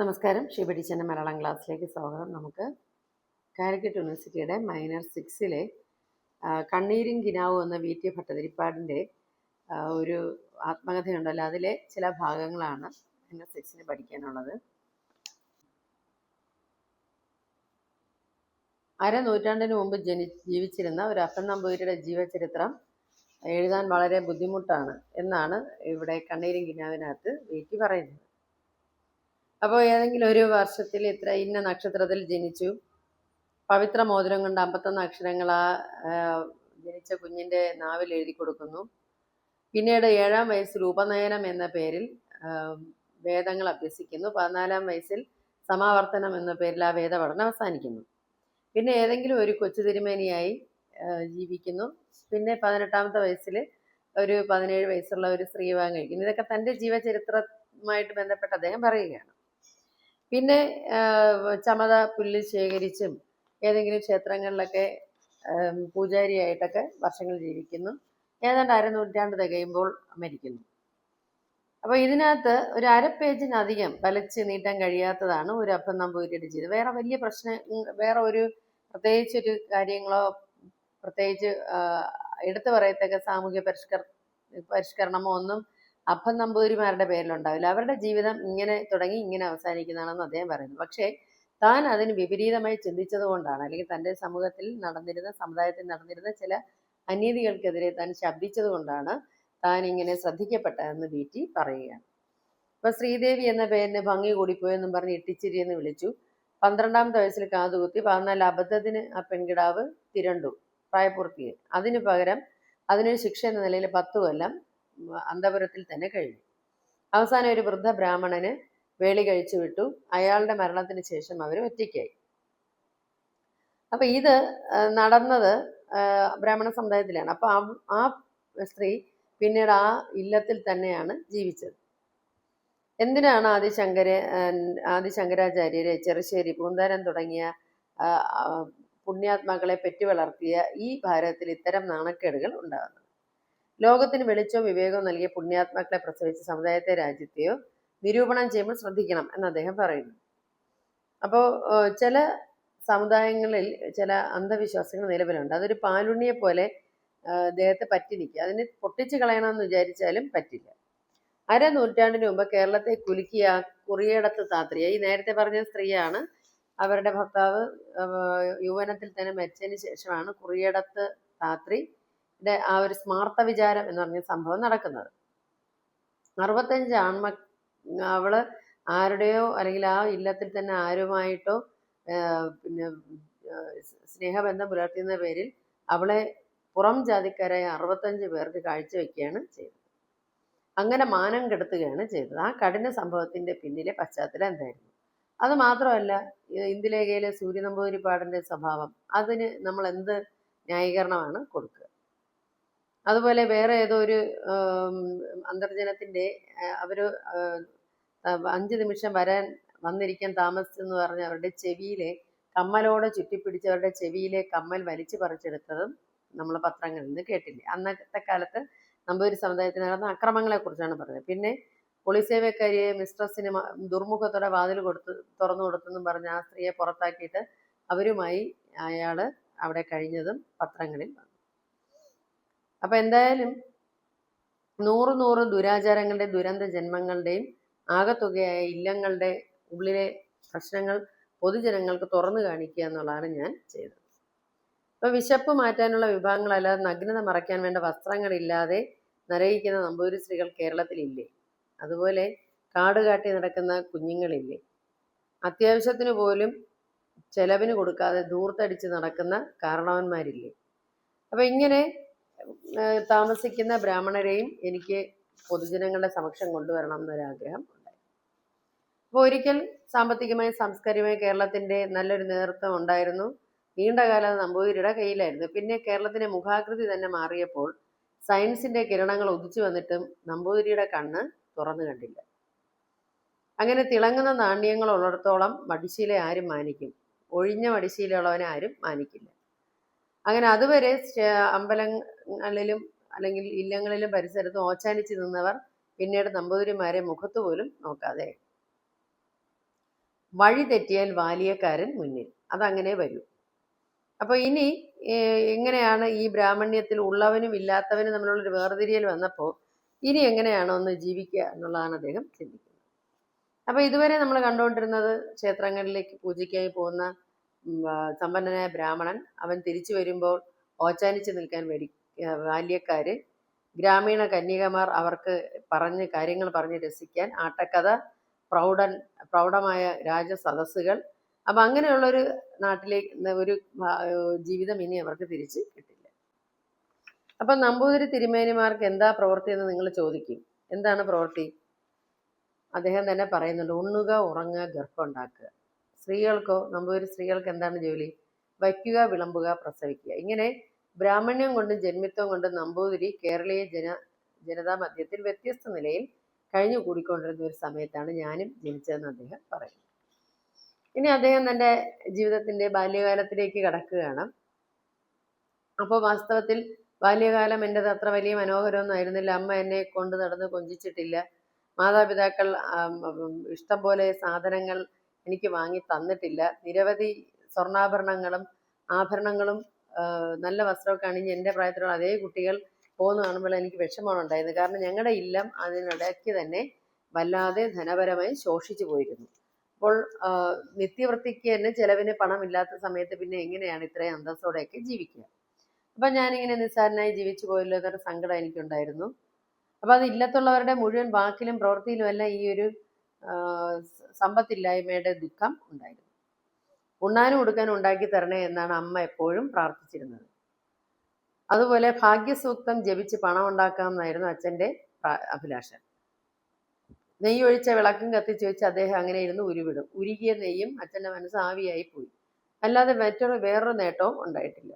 നമസ്കാരം. ഷിബഡിച്ചന്റെ മലയാളം ക്ലാസ്സിലേക്ക് സ്വാഗതം. നമുക്ക് കാലിക്കറ്റ് യൂണിവേഴ്സിറ്റിയുടെ മൈനർ സിക്സിലെ കണ്ണീരും കിനാവും എന്ന വി ടി ഭട്ടതിരിപ്പാടിന്റെ ഒരു ആത്മകഥയുണ്ടല്ലോ. അതിലെ ചില ഭാഗങ്ങളാണ് മൈനർ സിക്സിന് പഠിക്കാനുള്ളത്. അരനൂറ്റാണ്ടിന് മുമ്പ് ജനി ജീവിച്ചിരുന്ന ഒരു അപ്പൻ നമ്പൂരിയുടെ ജീവചരിത്രം എഴുതാൻ വളരെ ബുദ്ധിമുട്ടാണ് എന്നാണ് ഇവിടെ കണ്ണീരും കിനാവിനകത്ത് വീട്ടി പറയുന്നത്. അപ്പോൾ ഏതെങ്കിലും ഒരു വർഷത്തിൽ ഇത്ര ഇന്ന നക്ഷത്രത്തിൽ ജനിച്ചു. പവിത്ര മോതിരം കൊണ്ട് അമ്പത്തൊന്ന് അക്ഷരങ്ങൾ ആ ജനിച്ച കുഞ്ഞിന്റെ നാവിൽ എഴുതി കൊടുക്കുന്നു. പിന്നീട് ഏഴാം വയസ്സിൽ ഉപനയനം എന്ന പേരിൽ വേദങ്ങൾ അഭ്യസിക്കുന്നു. പതിനാലാം വയസ്സിൽ സമാവർത്തനം എന്ന പേരിൽ ആ വേദപഠനം അവസാനിക്കുന്നു. പിന്നെ ഏതെങ്കിലും ഒരു കൊച്ചു തിരുമേനിയായി ജീവിക്കുന്നു. പിന്നെ പതിനെട്ടാമത്തെ വയസ്സിൽ ഒരു പതിനേഴ് വയസ്സുള്ള ഒരു സ്ത്രീ വിവാഹം കഴിക്കുന്നു. ഇതൊക്കെ തന്റെ ജീവചരിത്രമായിട്ട് ബന്ധപ്പെട്ട് അദ്ദേഹം പറയുകയാണ്. പിന്നെ ചമത പുല്ല് ശേഖരിച്ചും ഏതെങ്കിലും ക്ഷേത്രങ്ങളിലൊക്കെ പൂജാരിയായിട്ടൊക്കെ വർഷങ്ങൾ ജീവിക്കുന്നു. ഏതാണ്ട് അരനൂറ്റാണ്ട് തികയുമ്പോൾ മരിക്കുന്നു. അപ്പോൾ ഇതിനകത്ത് ഒരു അര പേജിനധികം വലച്ച് നീട്ടാൻ കഴിയാത്തതാണ് ഒരു അപ്പം നമ്പൂരിയുടെ ജീവിതം. വേറെ വലിയ പ്രശ്നം വേറെ ഒരു പ്രത്യേകിച്ചൊരു കാര്യങ്ങളോ പ്രത്യേകിച്ച് എടുത്തു പറയത്തക്ക സാമൂഹ്യ പരിഷ്കർ പരിഷ്കരണമോ ഒന്നും അപ്പം നമ്പൂതിരിമാരുടെ പേരിലുണ്ടാവില്ല. അവരുടെ ജീവിതം ഇങ്ങനെ തുടങ്ങി ഇങ്ങനെ അവസാനിക്കുന്നതാണെന്ന് അദ്ദേഹം പറയുന്നു. പക്ഷേ താൻ അതിന് വിപരീതമായി ചിന്തിച്ചത് കൊണ്ടാണ് അല്ലെങ്കിൽ തന്റെ സമൂഹത്തിൽ നടന്നിരുന്ന സമുദായത്തിൽ നടന്നിരുന്ന ചില അനീതികൾക്കെതിരെ താൻ ശബ്ദിച്ചത് കൊണ്ടാണ് താൻ ഇങ്ങനെ ശ്രദ്ധിക്കപ്പെട്ടതെന്ന് വി ടി പറയുകയാണ്. ഇപ്പൊ ശ്രീദേവി എന്ന പേരിന് ഭംഗി കൂടിപ്പോയെന്നും പറഞ്ഞ് ഇട്ടിച്ചിരി എന്ന് വിളിച്ചു. പന്ത്രണ്ടാമത്തെ വയസ്സിൽ കാതുകുത്തി പതിനാല് അബദ്ധത്തിന് ആ പെൺകിടാവ് തിരണ്ടു പ്രായപൂർത്തിയായി. അതിനു പകരം അതിനൊരു ശിക്ഷ എന്ന നിലയിൽ പത്തു കൊല്ലം അന്തപുരത്തിൽ തന്നെ കഴിഞ്ഞു. അവസാനം ഒരു വൃദ്ധ ബ്രാഹ്മണന് വേളി കഴിച്ചു വിട്ടു. അയാളുടെ മരണത്തിന് ശേഷം അവർ ഒറ്റയ്ക്കായി. അപ്പൊ ഇത് നടന്നത് ബ്രാഹ്മണ സമുദായത്തിലാണ്. അപ്പൊ ആ- സ്ത്രീ പിന്നീട് ആ ഇല്ലത്തിൽ തന്നെയാണ് ജീവിച്ചത്. എന്തിനാണ് ആദിശങ്കര ആദിശങ്കരാചാര്യര് ചെറുശ്ശേരി പൂന്താരം തുടങ്ങിയ പുണ്യാത്മാക്കളെ പെറ്റി വളർത്തിയ ഈ ഭാരതത്തിൽ ഇത്തരം നാണക്കേടുകൾ ഉണ്ടാകുന്നത്? ലോകത്തിന് വെളിച്ചവും വിവേകവും നൽകിയ പുണ്യാത്മാക്കളെ പ്രസവിച്ച സമുദായത്തെ രാജ്യത്തെയോ നിരൂപണം ചെയ്യുമ്പോൾ ശ്രദ്ധിക്കണം എന്ന് അദ്ദേഹം പറയുന്നു. അപ്പോൾ ചില സമുദായങ്ങളിൽ ചില അന്ധവിശ്വാസങ്ങൾ നിലവിലുണ്ട്. അതൊരു പാലുണ്ണിയെ പോലെ ദേഹത്തെ പറ്റി നിൽക്കുക. അതിനെ പൊട്ടിച്ച് കളയണമെന്ന് വിചാരിച്ചാലും പറ്റില്ല. അര നൂറ്റാണ്ടിന് മുമ്പ് കേരളത്തെ കുലുക്കിയ കുറിയടത്ത് താത്രിയ ഈ നേരത്തെ പറഞ്ഞ സ്ത്രീയാണ് അവരുടെ ഭർത്താവ് യുവനത്തിൽ തന്നെ മരിച്ചതിന് ശേഷമാണ് കുറിയടത്ത് താത്രിയുടെ ആ ഒരു സ്മാർത്ഥ വിചാരം എന്ന് പറഞ്ഞ സംഭവം നടക്കുന്നത്. അറുപത്തഞ്ച് ആൺമ അവൾ ആരുടെയോ അല്ലെങ്കിൽ ആ ഇല്ലത്തിൽ തന്നെ ആരുമായിട്ടോ പിന്നെ സ്നേഹബന്ധം പുലർത്തുന്ന പേരിൽ അവളെ പുറം ജാതിക്കാരായ അറുപത്തഞ്ച് പേർക്ക് കാഴ്ചവെക്കുകയാണ് ചെയ്തത്. അങ്ങനെ മാനം കെടുത്തുകയാണ് ചെയ്തത്. ആ കഠിന സംഭവത്തിന്റെ പിന്നിലെ പശ്ചാത്തലം എന്തായിരുന്നു? അത് മാത്രമല്ല ഇന്ദുലേഖയിലെ സൂര്യ നമ്പൂതിരിപ്പാടിന്റെ സ്വഭാവം. അതിന് നമ്മൾ എന്ത് ന്യായീകരണമാണ് കൊടുക്കുക? അതുപോലെ വേറെ ഏതോ ഒരു അന്തർജനത്തിന്റെ അവർ അഞ്ച് നിമിഷം വരാൻ വന്നിരിക്കാൻ താമസിച്ചെന്ന് പറഞ്ഞ് അവരുടെ ചെവിയിലെ കമ്മലോടെ ചുറ്റിപ്പിടിച്ച് അവരുടെ ചെവിയിലെ കമ്മൽ വലിച്ചു പറിച്ചെടുത്തതും നമ്മൾ പത്രങ്ങളിൽ നിന്ന് കേട്ടില്ലേ? അന്നത്തെ കാലത്ത് നമ്പൂരി സമുദായത്തിൽ നടന്ന അക്രമങ്ങളെ കുറിച്ചാണ് പറഞ്ഞത്. പിന്നെ പൊളിസേവക്കാരിയെ മിസ്ട്രസിന് ദുർമുഖത്തോടെ വാതിൽ കൊടുത്ത് തുറന്നു കൊടുത്തെന്നും പറഞ്ഞ് ആ സ്ത്രീയെ പുറത്താക്കിയിട്ട് അവരുമായി അയാൾ അവിടെ കഴിഞ്ഞതും പത്രങ്ങളിൽ അപ്പൊ എന്തായാലും നൂറ് നൂറ് ദുരാചാരങ്ങളുടെ ദുരന്ത ജന്മങ്ങളുടെയും ആകത്തുകയായ ഇല്ലങ്ങളുടെ ഉള്ളിലെ പ്രശ്നങ്ങൾ പൊതുജനങ്ങൾക്ക് തുറന്നു കാണിക്കുക എന്നുള്ളതാണ് ഞാൻ ചെയ്തത്. ഇപ്പൊ വിശപ്പ് മാറ്റാനുള്ള വിഭാഗങ്ങൾ അല്ലാതെ നഗ്നത മറയ്ക്കാൻ വേണ്ട വസ്ത്രങ്ങൾ ഇല്ലാതെ നരകിക്കുന്ന നമ്പൂരി സ്ത്രീകൾ കേരളത്തിലില്ലേ? അതുപോലെ കാട് കാട്ടി നടക്കുന്ന കുഞ്ഞുങ്ങളില്ലേ? അത്യാവശ്യത്തിന് പോലും ചെലവിന് കൊടുക്കാതെ ധൂർത്തടിച്ച് നടക്കുന്ന കാരണവന്മാരില്ലേ? അപ്പൊ ഇങ്ങനെ താമസിക്കുന്ന ബ്രാഹ്മണരെയും എനിക്ക് പൊതുജനങ്ങളുടെ സമക്ഷം കൊണ്ടുവരണം എന്നൊരാഗ്രഹം അപ്പോൾ ഒരിക്കൽ സാമ്പത്തികമായി സാംസ്കാരികമായി കേരളത്തിന്റെ നല്ലൊരു നേതൃത്വം ഉണ്ടായിരുന്നു. നീണ്ടകാലം നമ്പൂതിരിയുടെ കയ്യിലായിരുന്നു. പിന്നെ കേരളത്തിന്റെ മുഖാകൃതി തന്നെ മാറിയപ്പോൾ സയൻസിന്റെ കിരണങ്ങൾ ഉദിച്ചു വന്നിട്ടും നമ്പൂതിരിയുടെ കണ്ണ് തുറന്നു കണ്ടില്ല. അങ്ങനെ തിളങ്ങുന്ന നാണ്യങ്ങൾ ഉള്ളിടത്തോളം മടിശീല ആരും മാനിക്കും. ഒഴിഞ്ഞ മടിശീലുള്ളവനെ ആരും മാനിക്കില്ല. അങ്ങനെ അതുവരെ അമ്പലങ്ങളിലും അല്ലെങ്കിൽ ഇല്ലങ്ങളിലും പരിസരത്തും ഓച്ചാനിച്ച് നിന്നവർ പിന്നീട് നമ്പൂതിരിമാരെ മുഖത്ത് പോലും നോക്കാതെ വഴി തെറ്റിയാൽ വാലിയക്കാരൻ മുന്നിൽ. അതങ്ങനെ വരൂ. അപ്പോൾ ഇനി എങ്ങനെയാണ് ഈ ബ്രാഹ്മണ്യത്തിൽ ഉള്ളവനും ഇല്ലാത്തവനും തമ്മിലുള്ളൊരു വേർതിരിയൽ വന്നപ്പോൾ ഇനി എങ്ങനെയാണ് ഒന്ന് ജീവിക്കുക എന്നുള്ളതാണ് അദ്ദേഹം ചിന്തിക്കുന്നത്. അപ്പോൾ ഇതുവരെ നമ്മൾ കണ്ടുകൊണ്ടിരുന്നത് ക്ഷേത്രങ്ങളിലേക്ക് പൂജയ്ക്കായി പോകുന്ന സമ്പന്നനായ ബ്രാഹ്മണൻ അവൻ തിരിച്ചു വരുമ്പോൾ ഓച്ചാനിച്ച് നിൽക്കാൻ വേണ്ടി ബാല്യക്കാർ ഗ്രാമീണ കന്യകമാർ അവർക്ക് പറഞ്ഞ് കാര്യങ്ങൾ പറഞ്ഞ് രസിക്കാൻ ആട്ടക്കഥ പ്രൗഢൻ പ്രൗഢമായ രാജസദസ്സുകൾ. അപ്പം അങ്ങനെയുള്ളൊരു നാട്ടിലേക്ക് ഒരു ജീവിതം ഇനി അവർക്ക് തിരിച്ച് കിട്ടില്ല. അപ്പം നമ്പൂതിരി തിരുമേനിമാർക്ക് എന്താ പ്രവൃത്തി എന്ന് നിങ്ങൾ ചോദിക്കും. എന്താണ് പ്രവൃത്തി? അദ്ദേഹം തന്നെ പറയുന്നുണ്ട് ഉണ്ണുക ഉറങ്ങുക ഗർഭം ഉണ്ടാക്കുക. സ്ത്രീകൾക്കോ നമ്പൂതിരി സ്ത്രീകൾക്ക് എന്താണ് ജോലി? വയ്ക്കുക വിളമ്പുക പ്രസവിക്കുക. ഇങ്ങനെ ബ്രാഹ്മണ്യം കൊണ്ടും ജന്മിത്വം കൊണ്ടും നമ്പൂതിരി കേരളീയ ജന ജനതാ മധ്യത്തിൽ വ്യത്യസ്ത നിലയിൽ കഴിഞ്ഞു കൂടിക്കൊണ്ടിരുന്ന ഒരു സമയത്താണ് ഞാനും ജനിച്ചതെന്ന് അദ്ദേഹം പറയുന്നു ഇനി അദ്ദേഹം തന്റെ ജീവിതത്തിന്റെ ബാല്യകാലത്തിലേക്ക് കടക്കുകയാണ്. അപ്പോൾ വാസ്തവത്തിൽ ബാല്യകാലം എന്റെത് അത്ര വലിയ മനോഹരമൊന്നും ആയിരുന്നില്ല. അമ്മ എന്നെ കൊണ്ട് നടന്ന് കൊഞ്ചിച്ചിട്ടില്ല. മാതാപിതാക്കൾ ഇഷ്ടം പോലെ സാധനങ്ങൾ എനിക്ക് വാങ്ങി തന്നിട്ടില്ല. നിരവധി സ്വർണാഭരണങ്ങളും ആഭരണങ്ങളും നല്ല വസ്ത്രമൊക്കെ അണിഞ്ഞ് എന്റെ പ്രായത്തിലുള്ള അതേ കുട്ടികൾ പോകുന്ന കാണുമ്പോൾ എനിക്ക് വിഷമമാണ് കാരണം ഞങ്ങളുടെ ഇല്ലം അതിനിടയ്ക്ക് തന്നെ വല്ലാതെ ധനപരമായി ശോഷിച്ചു പോയിരുന്നു. അപ്പോൾ നിത്യവൃത്തിക്ക് തന്നെ ചിലവിന് പണമില്ലാത്ത സമയത്ത് പിന്നെ എങ്ങനെയാണ് ഇത്രയും അന്തസ്സോടെയൊക്കെ ജീവിക്കുക? അപ്പം ഞാനിങ്ങനെ നിസ്സാരനായി ജീവിച്ചു പോയല്ലോ എന്നൊരു സങ്കടം എനിക്കുണ്ടായിരുന്നു. അപ്പം അത് ഇല്ലത്തുള്ളവരുടെ മുഴുവൻ വാക്കിലും പ്രവൃത്തിയിലും എല്ലാം ഈ ഒരു സമ്പത്തില്ലായ്മയുടെ ദുഃഖം ഉണ്ടായിരുന്നു. ഉണ്ണാനും ഉടുക്കാനും ഉണ്ടാക്കി തരണേ എന്നാണ് അമ്മ എപ്പോഴും പ്രാർത്ഥിച്ചിരുന്നത്. അതുപോലെ ഭാഗ്യസൂക്തം ജപിച്ച് പണം ഉണ്ടാക്കാം എന്നായിരുന്നു അച്ഛന്റെ അഭിലാഷം. നെയ്യ് ഒഴിച്ച വിളക്കും കത്തിച്ച് വെച്ച് അദ്ദേഹം അങ്ങനെ ഇരുന്ന് ഉരുവിടും. ഉരുകിയ നെയ്യും അച്ഛന്റെ മനസ്സ് ആവിയായി പോയി. അല്ലാതെ മറ്റൊരു വേറൊരു നേട്ടവും ഉണ്ടായിട്ടില്ല.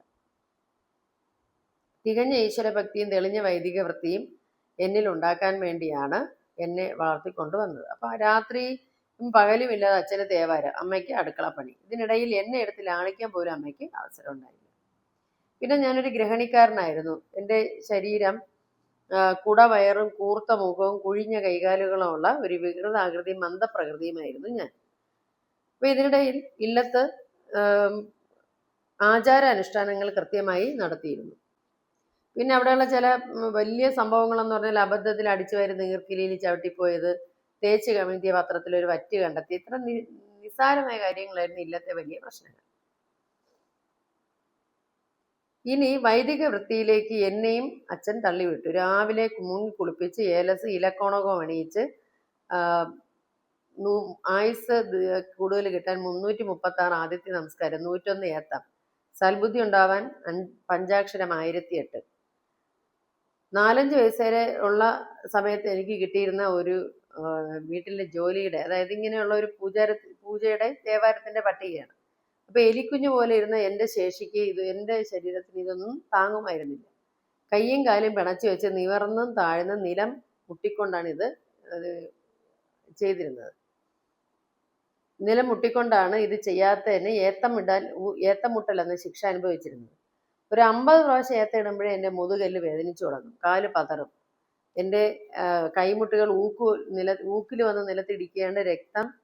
തികഞ്ഞ ഈശ്വരഭക്തിയും തെളിഞ്ഞ വൈദിക വൃത്തിയും എന്നിൽ ഉണ്ടാക്കാൻ വേണ്ടിയാണ് എന്നെ വളർത്തിക്കൊണ്ടുവന്നത്. അപ്പൊ ആ രാത്രിയും പകലും ഇല്ലാതെ അച്ഛന് തേവാര അമ്മയ്ക്ക് അടുക്കളപ്പണി ഇതിനിടയിൽ എന്നെ എടുത്ത് ലാളിക്കാൻ പോലും അമ്മയ്ക്ക് അവസരം ഉണ്ടായില്ല പിന്നെ ഞാനൊരു ഗ്രഹണിക്കാരനായിരുന്നു. എന്റെ ശരീരം കുടവയറും കൂർത്ത മുഖവും കുഴിഞ്ഞ കൈകാലുകളുമുള്ള ഒരു വികൃതാകൃതി മന്ദപ്രകൃതിയുമായിരുന്നു ഞാൻ. അപ്പൊ ഇതിനിടയിൽ ഇല്ലത്ത് ആചാര അനുഷ്ഠാനങ്ങൾ കൃത്യമായി നടത്തിയിരുന്നു. പിന്നെ അവിടെയുള്ള ചില വലിയ സംഭവങ്ങളെന്ന് പറഞ്ഞാൽ അബദ്ധത്തിൽ അടിച്ചു വരുന്ന ഈർക്കിലിയിൽ ചവിട്ടിപ്പോയത് തേച്ച് കമിഴ്ത്തിയ പത്രത്തിൽ ഒരു വറ്റ് കണ്ടെത്തി. ഇത്ര നിസ്സാരമായ കാര്യങ്ങളായിരുന്നു ഇല്ലത്തെ വലിയ പ്രശ്നങ്ങൾ. ഇനി വൈദിക വൃത്തിയിലേക്ക് എന്നെയും അച്ഛൻ തള്ളിവിട്ടു. രാവിലെ മുങ്ങി കുളിപ്പിച്ച് ഏലസ് ഇലക്കോണകം അണിയിച്ച് ആയുസ് കൂടുതൽ കിട്ടാൻ മുന്നൂറ്റി മുപ്പത്തി ആറ് ആദിത്യ നമസ്കാരം നൂറ്റൊന്ന് ഏത്താം. സൽബുദ്ധി ഉണ്ടാവാൻ പഞ്ചാക്ഷരം ആയിരത്തി എട്ട് നാലഞ്ച് വയസ്സ് വരെ ഉള്ള സമയത്ത് എനിക്ക് കിട്ടിയിരുന്ന ഒരു വീട്ടിലെ ജോലിയുടെ അതായത് ഇങ്ങനെയുള്ള ഒരു പൂജാര പൂജയുടെ ദേവാരത്തിന്റെ പട്ടികയാണ്. അപ്പൊ എലിക്കുഞ്ഞു പോലെ ഇരുന്ന എന്റെ ശേഷിക്ക് ഇത് എന്റെ ശരീരത്തിന് ഇതൊന്നും താങ്ങുമായിരുന്നില്ല. കയ്യും കാലും പിണച്ചു വെച്ച് നിവർന്നും താഴ്ന്നും നിലം മുട്ടിക്കൊണ്ടാണ് ഇത് ചെയ്തിരുന്നത്. നിലം മുട്ടിക്കൊണ്ടാണ് ഇത് ചെയ്യാത്തതിന് ഏത്തമിടാൻ ഏത്തമുട്ടൽ എന്ന ശിക്ഷ അനുഭവിച്ചിരുന്നത്. ഒരു അമ്പത് പ്രാവശ്യം ഏത്ത ഇടുമ്പോഴേ എന്റെ മുതുകല്ല് വേദനിച്ചു തുടങ്ങും. കാൽ പതറും. എന്റെ കൈമുട്ടുകൾ ഊക്കു നില ഊക്കിൽ വന്ന് നിലത്തിടിക്കേണ്ട രക്തം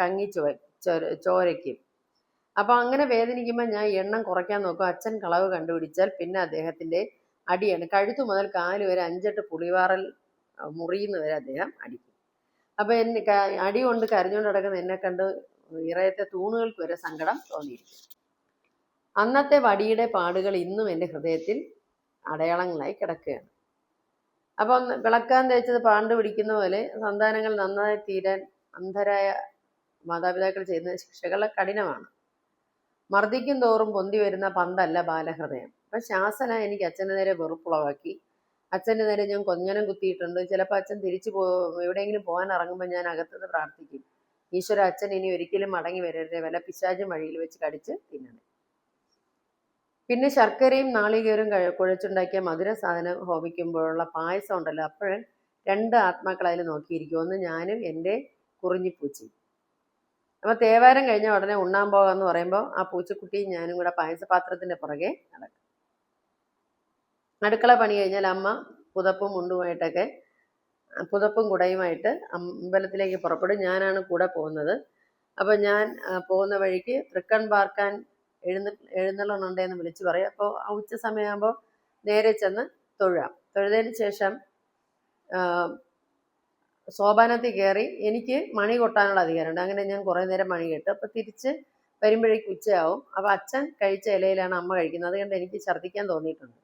കങ്ങി ചോ ചോര- ചോരയ്ക്കും. അപ്പോൾ അങ്ങനെ വേദനിക്കുമ്പോൾ ഞാൻ എണ്ണം കുറയ്ക്കാൻ നോക്കും. അച്ഛൻ കളവ് കണ്ടുപിടിച്ചാൽ പിന്നെ അദ്ദേഹത്തിന്റെ അടിയാണ്. കഴുത്തു മുതൽ കാൽ വരെ അഞ്ചെട്ട് പുളിവാറൽ മുറിയുന്ന വരെ അദ്ദേഹം അടിക്കും. അപ്പൊ എന്നെ അടി കൊണ്ട് കരഞ്ഞുകൊണ്ട് കിടക്കുന്ന എന്നെ കണ്ട് ഇറയത്തെ തൂണുകൾക്ക് വരെ സങ്കടം തോന്നിയിരിക്കും. അന്നത്തെ വടിയുടെ പാടുകൾ ഇന്നും എന്റെ ഹൃദയത്തിൽ അടയാളങ്ങളായി കിടക്കുകയാണ്. അപ്പം വിളക്കാൻ തേച്ചത് പാണ്ട് പിടിക്കുന്ന പോലെ സന്താനങ്ങൾ നന്നായി തീരാൻ അന്ധരായ മാതാപിതാക്കൾ ചെയ്യുന്ന ശിക്ഷകൾ കഠിനമാണ്. മർദ്ദിക്കും തോറും പൊന്തി വരുന്ന പന്തല്ല ബാലഹൃദയം. അപ്പം ശാസന എനിക്ക് അച്ഛന്റെ നേരെ വെറുപ്പുളവാക്കി. അച്ഛന്റെ നേരെ ഞാൻ കൊഞ്ഞനം കുത്തിയിട്ടുണ്ട്. ചിലപ്പോൾ അച്ഛൻ തിരിച്ചു പോ എവിടെയെങ്കിലും പോകാൻ ഇറങ്ങുമ്പോൾ ഞാൻ അകത്തുനിന്ന് പ്രാർത്ഥിക്കും. ഈശ്വര അച്ഛൻ ഇനി ഒരിക്കലും മടങ്ങി വരരുത്. വില പിശാചും വഴിയിൽ വെച്ച് കടിച്ച് തിന്നണം. പിന്നെ ശർക്കരയും നാളികേരും കഴി- കുഴച്ചുണ്ടാക്കിയ മധുര സാധനം ഹോമിക്കുമ്പോഴുള്ള പായസം ഉണ്ടല്ലോ. അപ്പോഴും രണ്ട് ആത്മാക്കൾ അതിൽ നോക്കിയിരിക്കും. ഒന്ന് ഞാനും എന്റെ കുറിഞ്ഞിപ്പൂച്ചി. അപ്പൊ തേവാരം കഴിഞ്ഞ ഉടനെ ഉണ്ണാൻ പോകാന്ന് പറയുമ്പോൾ ആ പൂച്ചക്കുട്ടിയും ഞാനും കൂടെ പായസപാത്രത്തിന്റെ പുറകെ നടക്കും. അടുക്കള പണി കഴിഞ്ഞാൽ അമ്മ പുതപ്പും മുണ്ടുമായിട്ടൊക്കെ പുതപ്പും കുടയുമായിട്ട് അമ്പലത്തിലേക്ക് പുറപ്പെടും. ഞാനാണ് കൂടെ പോകുന്നത്. അപ്പോൾ ഞാൻ പോകുന്ന വഴിക്ക് തൃക്കൺ പാർക്കാൻ എഴുന്ന എന്ന് വിളിച്ച് പറയും. അപ്പോൾ ആ ഉച്ച സമയമാകുമ്പോൾ നേരെ ചെന്ന് തൊഴാം. തൊഴുതതിന് ശേഷം സോപാനത്തിൽ കയറി എനിക്ക് മണി കൊട്ടാനുള്ള അധികാരമുണ്ട്. അങ്ങനെ ഞാൻ കുറേ നേരം മണി കെട്ടും. അപ്പോൾ തിരിച്ച് വരുമ്പോഴേക്ക് ഉച്ചയാവും. അപ്പോൾ അച്ഛൻ കഴിച്ച ഇലയിലാണ് അമ്മ കഴിക്കുന്നത്. അതുകൊണ്ട് എനിക്ക് ഛർദ്ദിക്കാൻ തോന്നിയിട്ടുണ്ട്.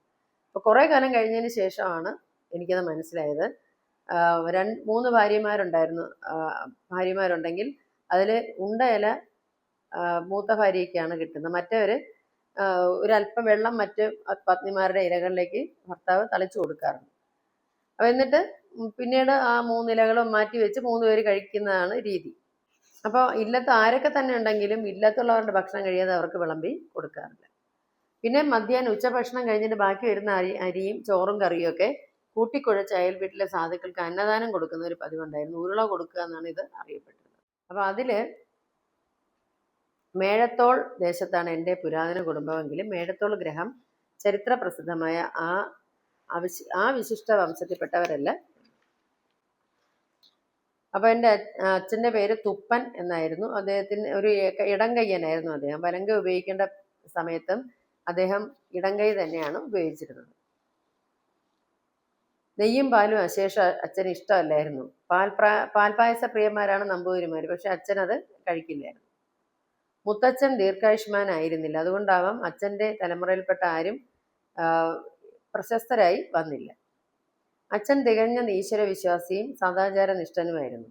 അപ്പോൾ കുറേ കാലം കഴിഞ്ഞതിന് ശേഷമാണ് എനിക്കത് മനസ്സിലായത്. രണ്ട് മൂന്ന് ഭാര്യമാരുണ്ടായിരുന്നു. ഭാര്യമാരുണ്ടെങ്കിൽ അതിൽ ഉണ്ട ഇല മൂത്ത ഭാര്യയ്ക്കാണ് കിട്ടുന്നത്. മറ്റവർ ഒരല്പം വെള്ളം മറ്റ് പത്നിമാരുടെ ഇലകളിലേക്ക് ഭർത്താവ് തളിച്ചു കൊടുക്കാറുണ്ട്. അപ്പോൾ എന്നിട്ട് പിന്നീട് ആ മൂന്നിലകളും മാറ്റി വെച്ച് മൂന്ന് പേര് കഴിക്കുന്നതാണ് രീതി. അപ്പോൾ ഇല്ലത്ത് ആരൊക്കെ തന്നെ ഉണ്ടെങ്കിലും ഇല്ലത്തുള്ളവരുടെ ഭക്ഷണം കഴിയാതെ അവർക്ക് വിളമ്പി കൊടുക്കാറില്ല. പിന്നെ മധ്യാഹ്നം ഉച്ചഭക്ഷണം കഴിഞ്ഞിട്ട് ബാക്കി വരുന്ന അരി അരിയും ചോറും കറിയും ഒക്കെ കൂട്ടിക്കുഴച്ച് അയൽ വീട്ടിലെ സാധുക്കൾക്ക് അന്നദാനം കൊടുക്കുന്ന ഒരു പതിവുണ്ടായിരുന്നു. ഉരുള കൊടുക്കുക എന്നാണ് ഇത് അറിയപ്പെട്ടത്. അപ്പോൾ അതിൽ മേഴത്തോൾ ദേശത്താണ് എന്റെ പുരാതന കുടുംബമെങ്കിലും മേഴത്തോൾ ഗ്രഹം ചരിത്ര പ്രസിദ്ധമായ ആ അവിശി ആ വിശിഷ്ട വംശത്തിൽപ്പെട്ടവരല്ല. അപ്പോൾ എന്റെ അച്ഛന്റെ പേര് തുപ്പൻ എന്നായിരുന്നു. അദ്ദേഹത്തിന് ഒരു ഇടം ഇടംകയ്യനായിരുന്നു അദ്ദേഹം. വലങ്ക ഉപയോഗിക്കേണ്ട സമയത്തും അദ്ദേഹം ഇടംകൈ തന്നെയാണ് ഉപയോഗിച്ചിരുന്നത്. നെയ്യും പാലും അശേഷം അച്ഛന് ഇഷ്ടമല്ലായിരുന്നു. പാൽ പാൽപായസ പ്രിയന്മാരാണ് നമ്പൂതിരിമാർ പക്ഷെ അച്ഛനത് കഴിക്കില്ലായിരുന്നു. മുത്തച്ഛൻ ദീർഘായുഷ്മാനായിരുന്നില്ല. അതുകൊണ്ടാവാം അച്ഛന്റെ തലമുറയിൽപ്പെട്ട ആരും പ്രശസ്തരായി വന്നില്ല. അച്ഛൻ തികഞ്ഞ ഈശ്വര വിശ്വാസിയും സദാചാര നിഷ്ഠനുമായിരുന്നു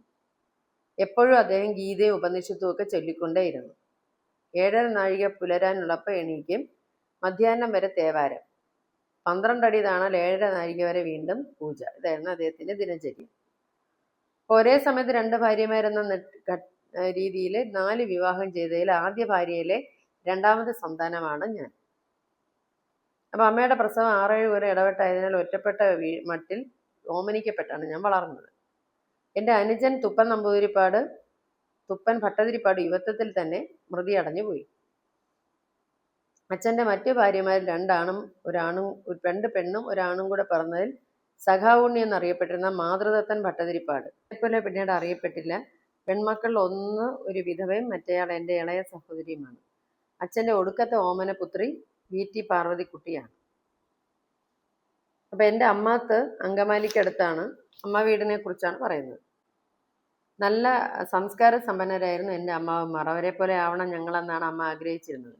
എപ്പോഴും അദ്ദേഹം ഗീതയും ഉപനിഷത്തും ഒക്കെ ചൊല്ലിക്കൊണ്ടേയിരുന്നു. ഏഴര നാഴിക പുലരാനുള്ളപ്പോൾ എണീക്കും മധ്യാഹ്നം വരെ തേവാരം. പന്ത്രണ്ടടി താണാൽ ഏഴര നാഴിക വരെ വീണ്ടും പൂജ. ഇതായിരുന്നു അദ്ദേഹത്തിന്റെ ദിനചര്യ. ഒരേ സമയത്ത് രണ്ട് ഭാര്യമാരെന്ന രീതിയിൽ നാല് വിവാഹം ചെയ്തതിൽ ആദ്യ ഭാര്യയിലെ രണ്ടാമത്തെ സന്താനമാണ് ഞാൻ. അപ്പം അമ്മയുടെ പ്രസവം ആറേഴ് വരെ ഇടപെട്ടായതിനാൽ ഒറ്റപ്പെട്ട മട്ടിൽ ഓമനിക്കപ്പെട്ടാണ് ഞാൻ വളർന്നത്. എന്റെ അനുജൻ തുപ്പൻ നമ്പൂതിരിപ്പാട് തുപ്പൻ ഭട്ടതിരിപ്പാട് യുവത്വത്തിൽ തന്നെ മൃതി അടഞ്ഞു പോയി. അച്ഛന്റെ മറ്റു ഭാര്യമാരിൽ രണ്ടാണും ഒരാണും ഒരു രണ്ട് പെണ്ണും ഒരാണും കൂടെ പിറന്നതിൽ സഖാവുണ്ണി എന്നറിയപ്പെട്ടിരുന്ന മാതൃദത്തൻ ഭട്ടതിരിപ്പാട്. പോലെ പിന്നീട് അറിയപ്പെട്ടില്ല. പെൺമക്കളിൽ ഒന്ന് ഒരു വിധവയും മറ്റേയാൾ എന്റെ ഇളയ സഹോദരിയുമാണ്. അച്ഛന്റെ ഒടുക്കത്തെ ഓമനപുത്രി വി. ടി. പാർവതിക്കുട്ടിയാണ്. അപ്പം എന്റെ അമ്മാത്ത് അങ്കമാലിക്കടുത്താണ് അമ്മ വീടിനെ കുറിച്ചാണ് പറയുന്നത്. നല്ല സംസ്കാര സമ്പന്നരായിരുന്നു എന്റെ അമ്മാവന്മാർ. അവരെ പോലെ ആവണം ഞങ്ങളെന്നാണ് അമ്മ ആഗ്രഹിച്ചിരുന്നത്.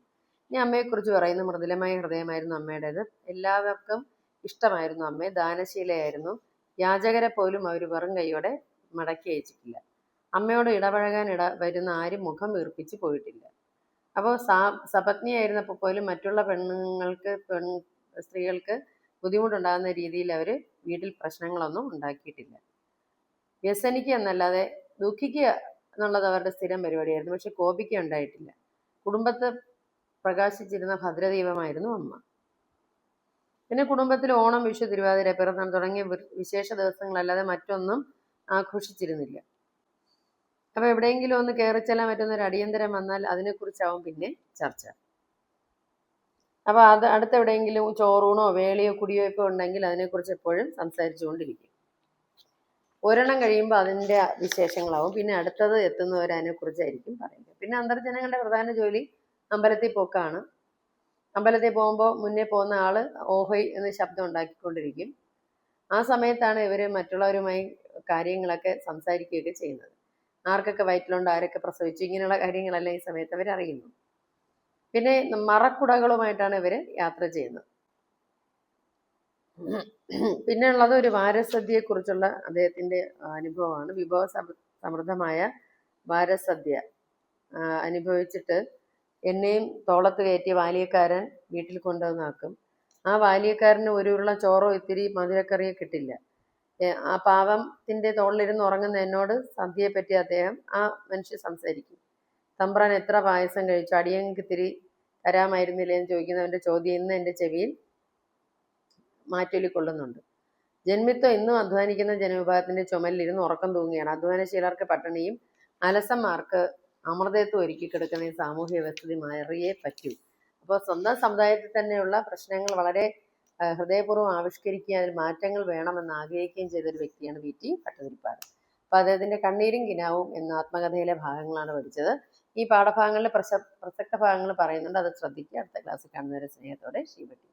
ഇനി അമ്മയെക്കുറിച്ച് പറയുന്ന മൃദുലമായ ഹൃദയമായിരുന്നു അമ്മയുടേത്. എല്ലാവർക്കും ഇഷ്ടമായിരുന്നു അമ്മയെ. ദാനശീലയായിരുന്നു. യാചകരെ പോലും അവർ വെറും കൈയോടെ മടക്കി അയച്ചിട്ടില്ല. അമ്മയോട് ഇടപഴകാൻ ഇട വരുന്ന ആരും മുഖം വീർപ്പിച്ച് പോയിട്ടില്ല. അപ്പോൾ സാ സപത്നിയായിരുന്നപ്പോൾ പോലും മറ്റുള്ള പെണ്ണുങ്ങൾക്ക് പെൺ സ്ത്രീകൾക്ക് ബുദ്ധിമുട്ടുണ്ടാകുന്ന രീതിയിൽ അവർ വീട്ടിൽ പ്രശ്നങ്ങളൊന്നും ഉണ്ടാക്കിയിട്ടില്ല. വ്യസനിക്കുക എന്നല്ലാതെ ദുഃഖിക്കുക എന്നുള്ളത് അവരുടെ സ്ഥിരം പരിപാടിയായിരുന്നു. പക്ഷെ കോപിക്കുക ഉണ്ടായിട്ടില്ല. കുടുംബത്തെ പ്രകാശിച്ചിരുന്ന ഭദ്രദീപമായിരുന്നു അമ്മ. പിന്നെ കുടുംബത്തിൽ ഓണം വിഷു തിരുവാതിര പിറന്നാൾ തുടങ്ങിയ വിശേഷ ദിവസങ്ങളല്ലാതെ മറ്റൊന്നും ആഘോഷിച്ചിരുന്നില്ല. അപ്പൊ എവിടെയെങ്കിലും ഒന്ന് കയറിച്ചെല്ലാൻ പറ്റുന്ന ഒരു അടിയന്തരം വന്നാൽ അതിനെക്കുറിച്ചാവും പിന്നെ ചർച്ച. അപ്പൊ അത് അടുത്ത് എവിടെയെങ്കിലും ചോറൂണോ വേളിയോ കുടിയോ ഒക്കെ ഉണ്ടെങ്കിൽ അതിനെക്കുറിച്ച് എപ്പോഴും സംസാരിച്ചുകൊണ്ടിരിക്കും. ഒരെണ്ണം കഴിയുമ്പോൾ അതിന്റെ വിശേഷങ്ങളാവും. പിന്നെ അടുത്തത് എത്തുന്നവർ പറയുന്നത് പിന്നെ അന്തർജനങ്ങളുടെ പ്രധാന ജോലി അമ്പലത്തിൽ പോക്കാണ്. അമ്പലത്തിൽ പോകുമ്പോൾ മുന്നേ പോകുന്ന ആൾ ഓഹൈ എന്ന് ശബ്ദം ഉണ്ടാക്കിക്കൊണ്ടിരിക്കും. ആ സമയത്താണ് ഇവർ മറ്റുള്ളവരുമായി കാര്യങ്ങളൊക്കെ സംസാരിക്കുകയൊക്കെ ചെയ്യുന്നത്. ആർക്കൊക്കെ വയറ്റിലുണ്ട് ആരൊക്കെ പ്രസവിച്ചു ഇങ്ങനെയുള്ള കാര്യങ്ങളെല്ലാം ഈ സമയത്ത് അവർ അറിയുന്നു പിന്നെ മറക്കുടകളുമായിട്ടാണ് ഇവർ യാത്ര ചെയ്യുന്നത്. പിന്നെ ഉള്ളത് ഒരു വാരസദ്യയെക്കുറിച്ചുള്ള അദ്ദേഹത്തിന്റെ അനുഭവമാണ്. വിഭവ സമ- സമൃദ്ധമായ വാരസദ്യ. അനുഭവിച്ചിട്ട് എന്നെയും തോളത്ത് കയറ്റിയ വാലിയക്കാരൻ വീട്ടിൽ കൊണ്ടുവന്നാക്കും. ആ ബാല്യക്കാരന് ഒരു ഉരുള ചോറോ ഇത്തിരി മധുരക്കറിയോ കിട്ടില്ല. ആ പാവത്തിന്റെ തോളിലിരുന്ന് ഉറങ്ങുന്ന എന്നോട് സദ്യയെ പറ്റി അദ്ദേഹം ആ മനുഷ്യൻ സംസാരിക്കും. തമ്പ്രാൻ എത്ര പായസം കഴിച്ചു? അടിയങ്ങൾക്ക് തിരി തരാമായിരുന്നില്ലേ എന്ന് ചോദിക്കുന്നവന്റെ ചോദ്യം ഇന്ന് എന്റെ ചെവിയിൽ മാറ്റൊലിക്കൊള്ളുന്നുണ്ട്. ജന്മിത്വം ഇന്നും അധ്വാനിക്കുന്ന ജനവിഭാഗത്തിന്റെ ചുമലിലിരുന്ന് ഉറക്കം തൂങ്ങുകയാണ്. അധ്വാനശീലർക്ക് പട്ടിണിയും അലസന്മാർക്ക് അമൃതത്വം ഒരുക്കി കിടക്കുന്ന ഈ സാമൂഹ്യ വ്യവസ്ഥിതി മാറിയേ പറ്റൂ. അപ്പോൾ സ്വന്തം സമുദായത്തിൽ തന്നെയുള്ള പ്രശ്നങ്ങൾ വളരെ ഹൃദയപൂർവം ആവിഷ്കരിക്കുകയും അതിൽ മാറ്റങ്ങൾ വേണമെന്ന് ആഗ്രഹിക്കുകയും ചെയ്ത ഒരു വ്യക്തിയാണ് വി. ടി. ഭട്ടതിരിപ്പാട് അപ്പോൾ അദ്ദേഹത്തിന്റെ കണ്ണീരും കിനാവും എന്ന ആത്മകഥയിലെ ഭാഗങ്ങളാണ് പഠിച്ചത്. ഈ പാഠഭാഗങ്ങളിൽ പ്രസ പ്രസക്ത ഭാഗങ്ങൾ പറയുന്നുണ്ട്. അത് ശ്രദ്ധിക്കുക. അടുത്ത ക്ലാസ്സിൽ കാണുന്നവരെ സ്നേഹത്തോടെ ശിവട്ടി